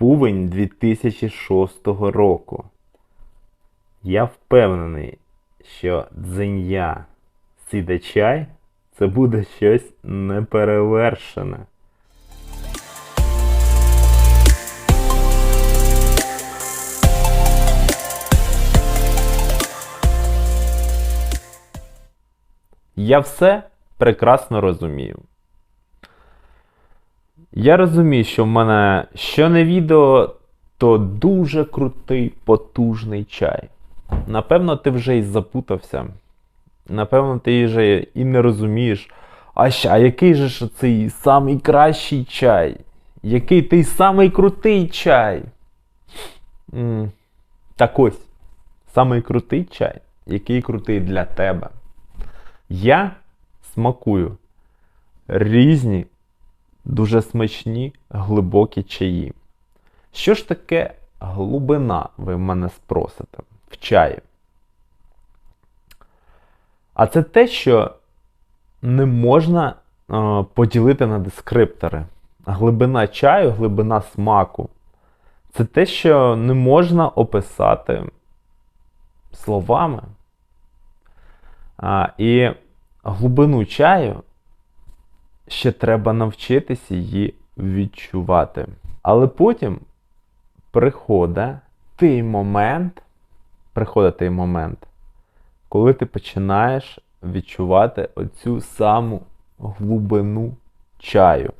Пувень 2006 року. Я впевнений, що дзеня сіде чай це буде щось неперевершене. Я все прекрасно розумію. Я розумію, що в мене що не відео, то дуже крутий, потужний чай. Напевно, ти вже і запутався. Напевно, ти вже і не розумієш. А ща, а який же ж цей самий кращий чай? Який той самий крутий чай? м Так ось, самий крутий чай, який крутий для тебе. Я смакую різні, дуже смачні, глибокі чаї. Що ж таке глибина, ви в мене спросите, в чаї? А це те, що не можна е, поділити на дескриптори. Глибина чаю, глибина смаку. Це те, що не можна описати словами. А, і глибину чаю ще треба навчитися її відчувати. Але потім приходить той момент, приходить той момент, коли ти починаєш відчувати оцю саму глибину чаю.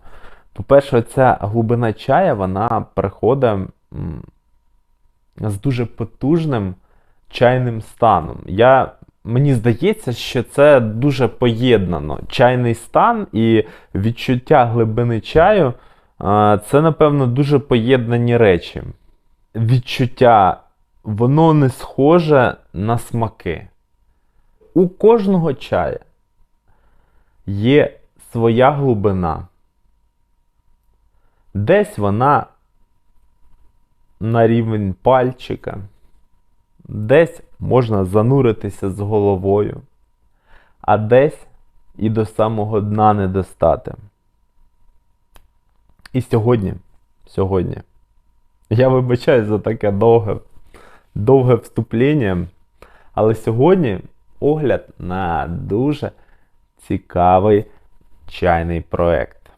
По-перше, ця глибина чая, вона приходить з дуже потужним чайним станом. Я, мені здається, що це дуже поєднано. Чайний стан і відчуття глибини чаю це, напевно, дуже поєднані речі. Відчуття, воно не схоже на смаки. У кожного чая є своя глибина. Десь вона на рівень пальчика, десь можна зануритися з головою, а десь і до самого дна не достати. І сьогодні, сьогодні, я вибачаюсь за таке довге, довге вступлення, але сьогодні огляд на дуже цікавий чайний проект.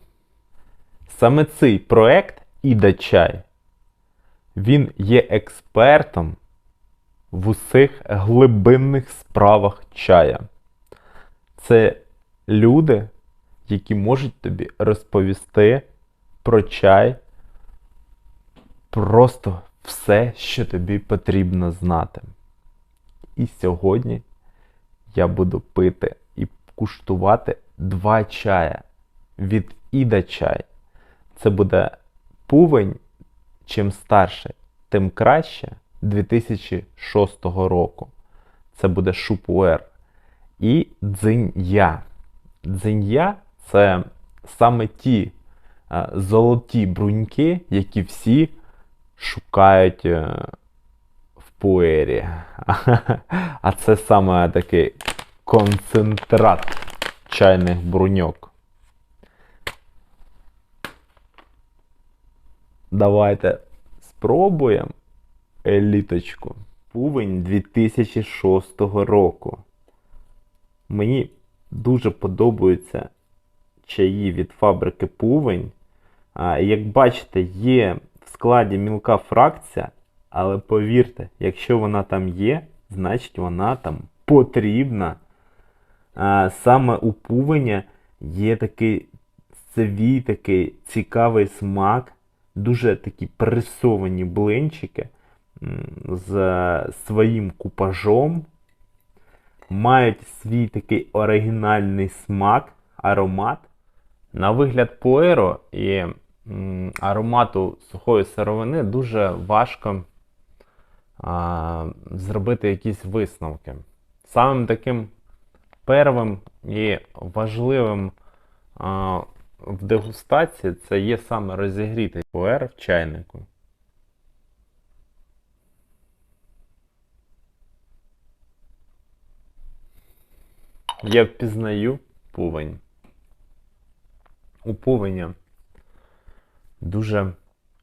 Саме цей проект Іда Чай, він є експертом в усіх глибинних справах чая. Це люди, які можуть тобі розповісти про чай просто все, що тобі потрібно знати. І сьогодні я буду пити і куштувати два чая від Іда Чай. Це буде пувень, чим старше, тим краще 2006 року. Це буде шупуер. І дзинья. Дзинья це саме ті е, золоті бруньки, які всі шукають е, в пуері. А це саме такий концентрат чайних бруньок. Давайте спробуємо еліточку. Пувень 2006 року. Мені дуже подобаються чаї від фабрики Пувень. Як бачите, є в складі мілка фракція, але повірте, якщо вона там є, значить вона там потрібна. Саме у пувеня є такий свій такий цікавий смак, дуже такі пресовані блинчики з своїм купажом. Мають свій такий оригінальний смак, аромат. На вигляд пуеро і аромату сухої сировини дуже важко а, зробити якісь висновки. Самим таким первим і важливим а, в дегустації це є саме розігрітий пуер в чайнику. Я впізнаю повень. У повеня дуже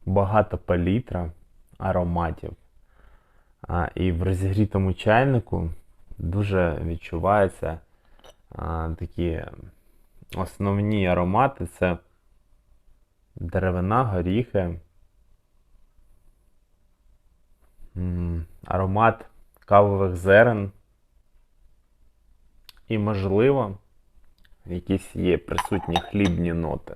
багата палітра ароматів. А, і в розігрітому чайнику дуже відчуваються а, такі основні аромати це деревина, горіхи, аромат кавових зерен. І, можливо, якісь є присутні хлібні ноти.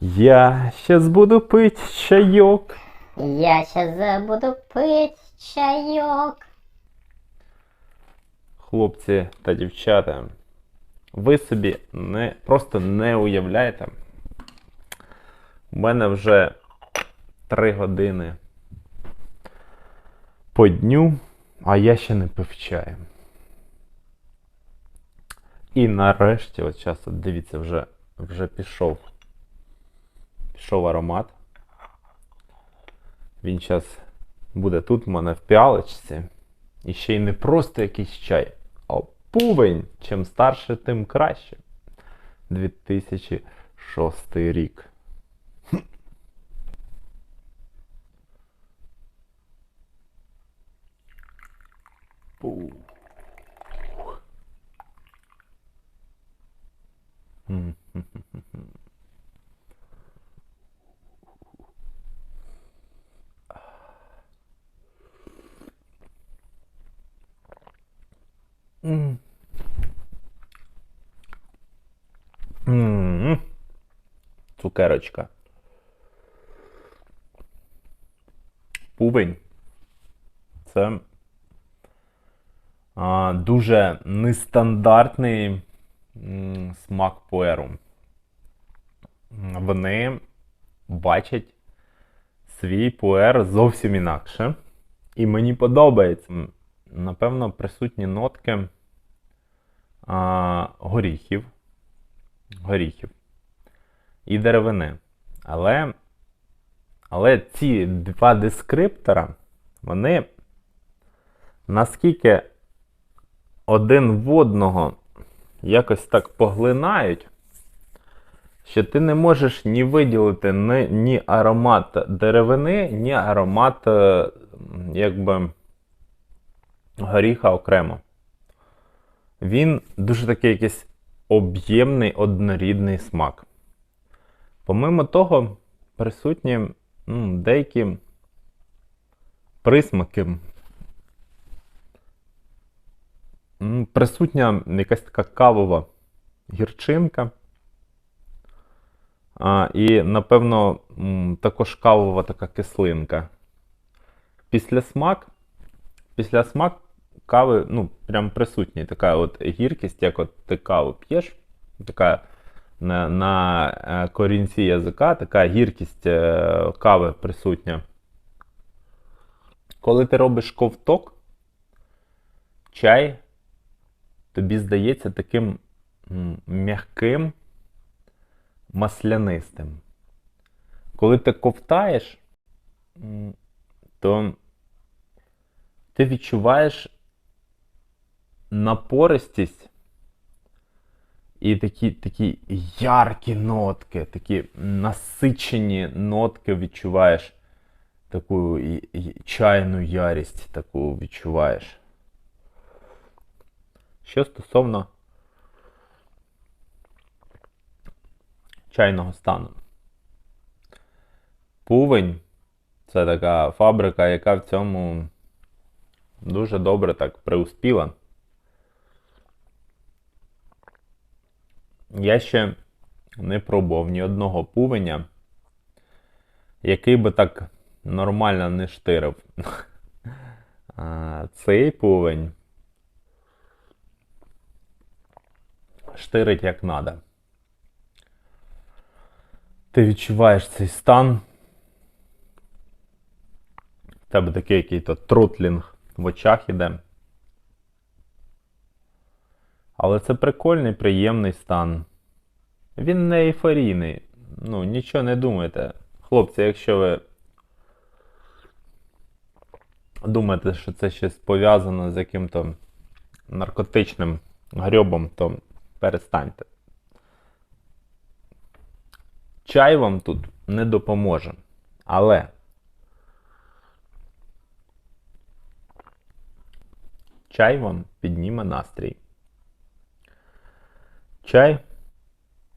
Я щас буду пить чайок. Я щас буду пить чайок. Хлопці та дівчата, ви собі не, просто не уявляєте. У мене вже 3 години по дню, а я ще не пив чаю. І нарешті, от зараз, от дивіться, вже, вже пішов. Пішов аромат. Він зараз буде тут в мене в піалочці. І ще й не просто якийсь чай, а пувень. Чим старше, тим краще. 2006 рік. Пу. М. М. М. Цукерочка. Пувень. Це а, дуже нестандартний м, смак пуеру. Вони бачать свій пуер зовсім інакше. І мені подобається. Напевно, присутні нотки а, горіхів. Горіхів і деревини. Але, але ці два дескриптора, вони наскільки один в одного якось так поглинають, що ти не можеш ні виділити ні, ні аромат деревини, ні аромат е, якби горіха окремо. Він дуже такий якийсь об'ємний, однорідний смак. Помимо того, присутні ну, деякі присмаки. Присутня якась така кавова гірчинка. А, і, напевно, також кавова така кислинка. Після смак, після смак кави, ну, прям присутній. Така от гіркість, як от ти каву п'єш, така на, е, корінці язика, така гіркість е, кави присутня. Коли ти робиш ковток, чай тобі здається таким м'яким, маслянистим. Коли ти ковтаєш, то ти відчуваєш напористість і такі, такі яркі нотки, такі насичені нотки відчуваєш. Таку і- і чайну ярість таку відчуваєш. Що стосовно чайного стану. Пувень це така фабрика, яка в цьому дуже добре так преуспіла. Я ще не пробував ні одного пувеня, який би так нормально не штирив. Цей пувень штирить як надо. Ти відчуваєш цей стан. В тебе такий який-то трутлінг в очах іде. Але це прикольний, приємний стан. Він не ейфорійний. Ну, нічого не думайте. Хлопці, якщо ви думаєте, що це щось пов'язано з яким-то наркотичним грьобом, то перестаньте. Чай вам тут не допоможе. Але чай вам підніме настрій. Чай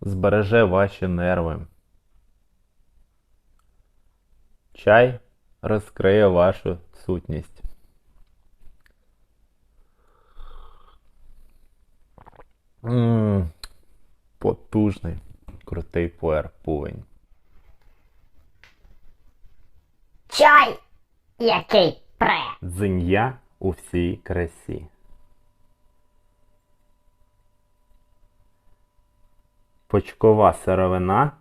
збереже ваші нерви. Чай розкриє вашу сутність. Ммм, потужний, крутий пуер пувень. Чай, який пре. Дзинья у всій красі. Почкова сировина.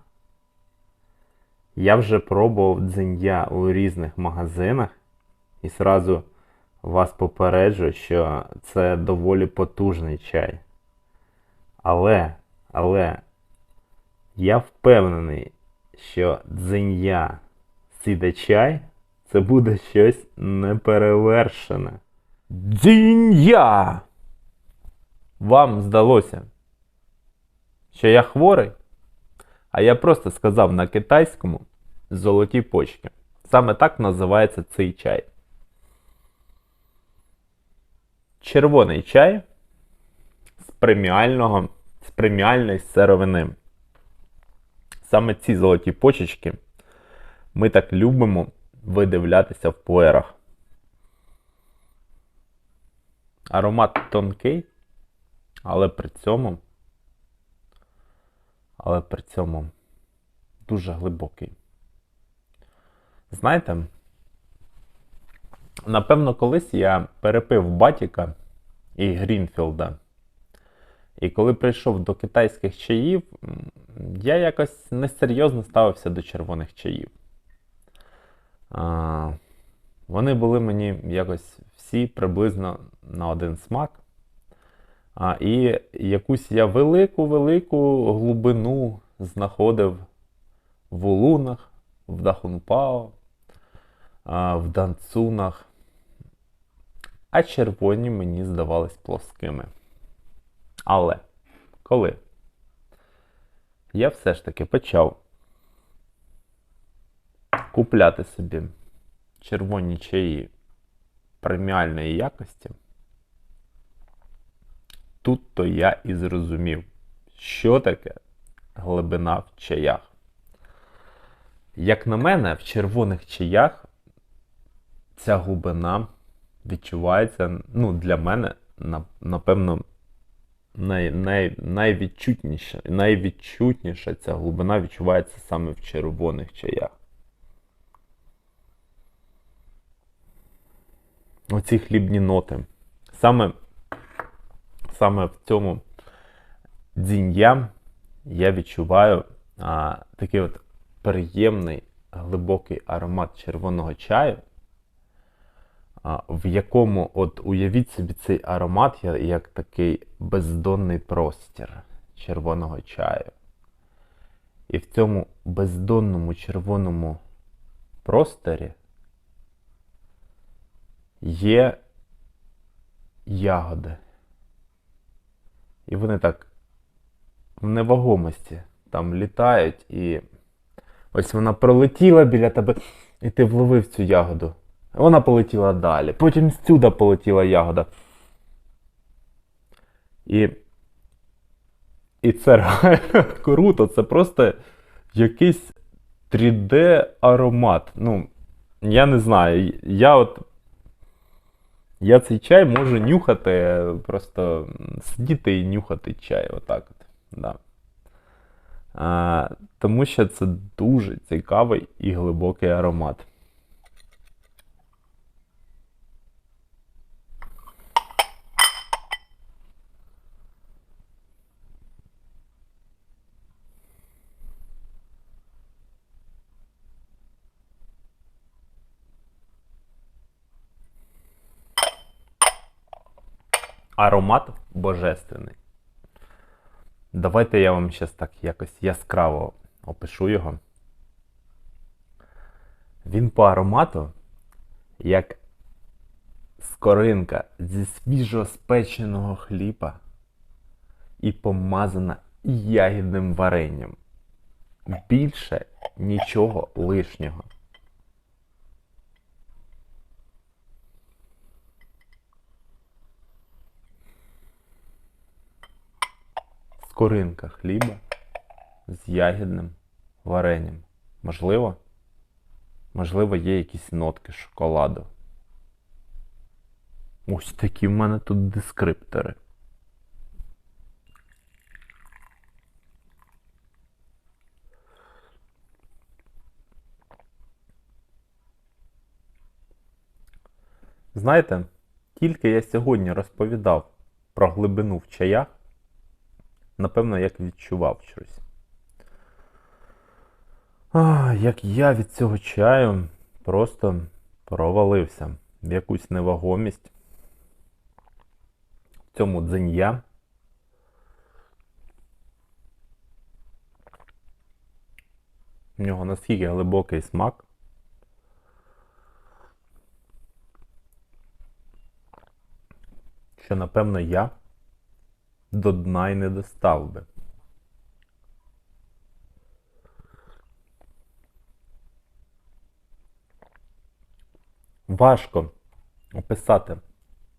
Я вже пробував дзинья у різних магазинах і сразу вас попереджу, що це доволі потужний чай. Але, але я впевнений, що дзинья сіде чай це буде щось неперевершене. Дзінья! Вам здалося, що я хворий, а я просто сказав на китайському золоті почки. Саме так називається цей чай. Червоний чай з преміального, з преміальної сировини. Саме ці золоті почечки ми так любимо видивлятися в пуерах. Аромат тонкий, але при цьому, але при цьому дуже глибокий. Знаєте, напевно, колись я перепив Батіка і Грінфілда. І коли прийшов до китайських чаїв, я якось несерйозно ставився до червоних чаїв. А, вони були мені якось всі приблизно на один смак. А, і якусь я велику-велику глибину знаходив в улунах, в Дахунпао, а, в Данцунах. А червоні мені здавались плоскими. Але коли я все ж таки почав купляти собі червоні чаї преміальної якості, тут то я і зрозумів, що таке глибина в чаях. Як на мене, в червоних чаях ця глибина відчувається, ну, для мене, напевно, най, най, найвідчутніша, найвідчутніша ця глибина відчувається саме в червоних чаях. Оці хлібні ноти. Саме, саме в цьому дзінья я відчуваю а, такий от приємний глибокий аромат червоного чаю, а, в якому, от уявіть собі, цей аромат як такий бездонний простір червоного чаю. І в цьому бездонному червоному просторі є ягоди. І вони так в невагомості там літають, і ось вона пролетіла біля тебе, і ти вловив цю ягоду. Вона полетіла далі. Потім сюди полетіла ягода. І, і це реально круто. Це просто якийсь 3D аромат. Ну, я не знаю. Я от. Я цей чай можу нюхати, просто сидіти і нюхати чай. Отак от. Да. А, тому що це дуже цікавий і глибокий аромат. Аромат божественний. Давайте я вам зараз так якось яскраво опишу його. Він по аромату, як скоринка зі свіжо спеченого хліба і помазана ягідним варенням. Більше нічого лишнього. Скоринка хліба з ягідним варенням. Можливо? Можливо, є якісь нотки шоколаду. Ось такі в мене тут дескриптори. Знаєте, тільки я сьогодні розповідав про глибину в чаях, напевно, як відчував щось. А, як я від цього чаю просто провалився в якусь невагомість. В цьому дзенья. В нього наскільки глибокий смак. Що, напевно, я до дна й не достав би. Важко описати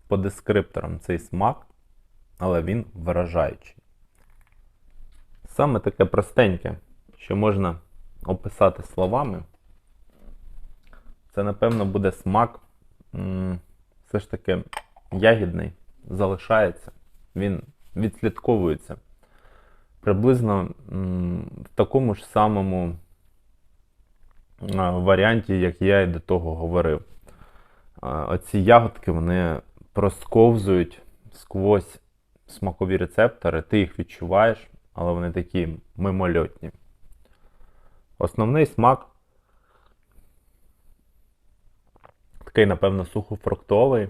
по дескрипторам цей смак, але він вражаючий. Саме таке простеньке, що можна описати словами, це, напевно, буде смак все ж таки ягідний, залишається, він відслідковується. Приблизно в такому ж самому варіанті, як я і до того говорив. Оці ягодки вони просковзують сквозь смакові рецептори, ти їх відчуваєш, але вони такі мимольотні. Основний смак такий, напевно, сухофруктовий,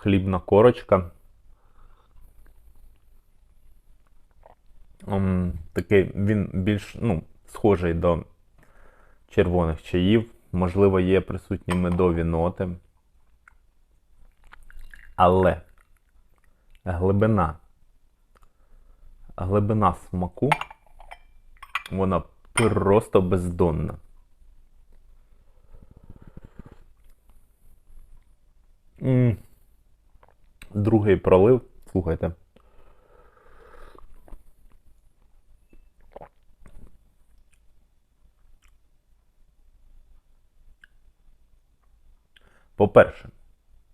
хлібна корочка. Такий він більш ну, схожий до червоних чаїв. Можливо, є присутні медові ноти. Але глибина, глибина смаку, вона просто бездонна. Другий пролив, слухайте. По-перше,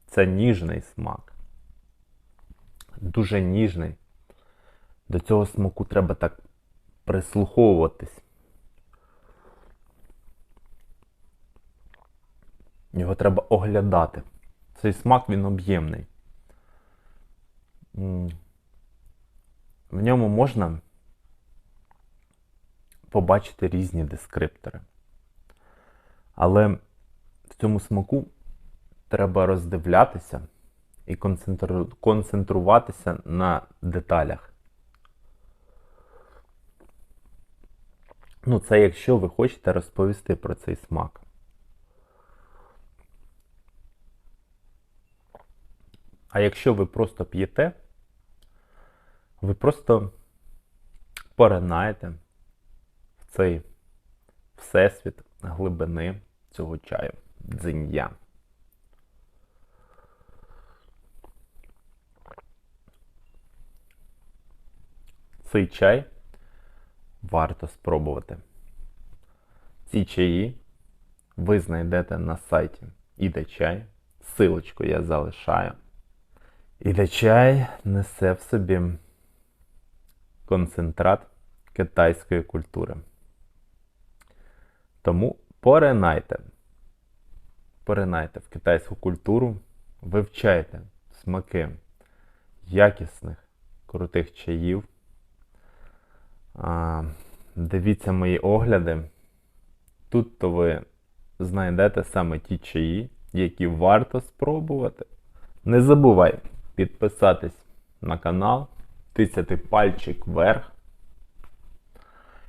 це ніжний смак. Дуже ніжний. До цього смаку треба так прислуховуватись. Його треба оглядати. Цей смак він об'ємний. В ньому можна побачити різні дескриптори. Але в цьому смаку треба роздивлятися і концентру- концентруватися на деталях. Ну, це якщо ви хочете розповісти про цей смак. А якщо ви просто п'єте, ви просто поринаєте в цей всесвіт глибини цього чаю дзинья. Цей чай варто спробувати. Ці чаї ви знайдете на сайті Іде чай. Силочку я залишаю. Іде чай несе в собі концентрат китайської культури. Тому поринайте. Поринайте в китайську культуру, вивчайте смаки якісних, крутих чаїв. А, Дивіться мої огляди. Тут то ви знайдете саме ті чаї, які варто спробувати. Не забувай підписатись на канал, тисяти пальчик вверх.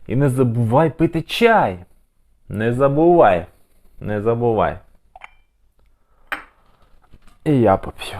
І не забувай пити чай. Не забувай. Не забувай. І я поп'ю.